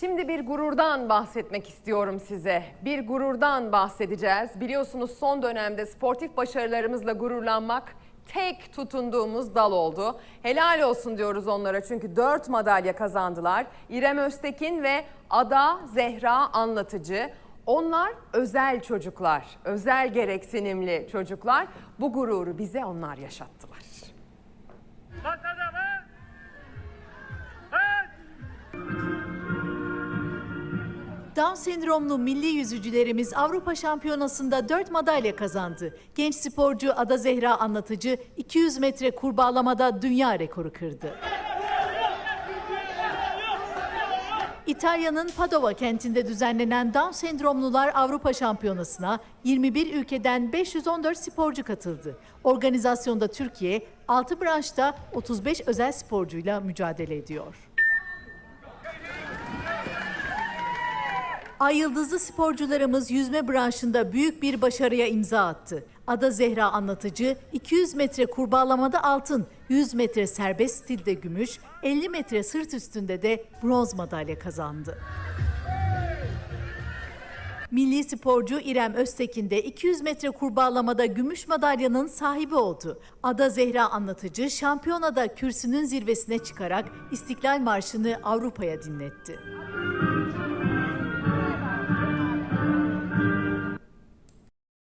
Şimdi bir gururdan bahsetmek istiyorum size. Bir gururdan bahsedeceğiz. Biliyorsunuz son dönemde sportif başarılarımızla gururlanmak tek tutunduğumuz dal oldu. Helal olsun diyoruz onlara çünkü 4 madalya kazandılar. İrem Öztekin ve Ada Zehra Anlatıcı. Onlar özel çocuklar, özel gereksinimli çocuklar. Bu gururu bize onlar yaşattılar. Masada Down sendromlu milli yüzücülerimiz Avrupa Şampiyonası'nda 4 madalya kazandı. Genç sporcu Ada Zehra Anlatıcı 200 metre kurbağalamada dünya rekoru kırdı. İtalya'nın Padova kentinde düzenlenen Down sendromlular Avrupa Şampiyonası'na 21 ülkeden 514 sporcu katıldı. Organizasyonda Türkiye 6 branşta 35 özel sporcuyla mücadele ediyor. Ay yıldızlı sporcularımız yüzme branşında büyük bir başarıya imza attı. Ada Zehra Anlatıcı 200 metre kurbağalamada altın, 100 metre serbest stilde gümüş, 50 metre sırt üstünde de bronz madalya kazandı. Milli sporcu İrem Öztekin de 200 metre kurbağalamada gümüş madalyanın sahibi oldu. Ada Zehra Anlatıcı şampiyonada kürsünün zirvesine çıkarak İstiklal Marşı'nı Avrupa'ya dinletti.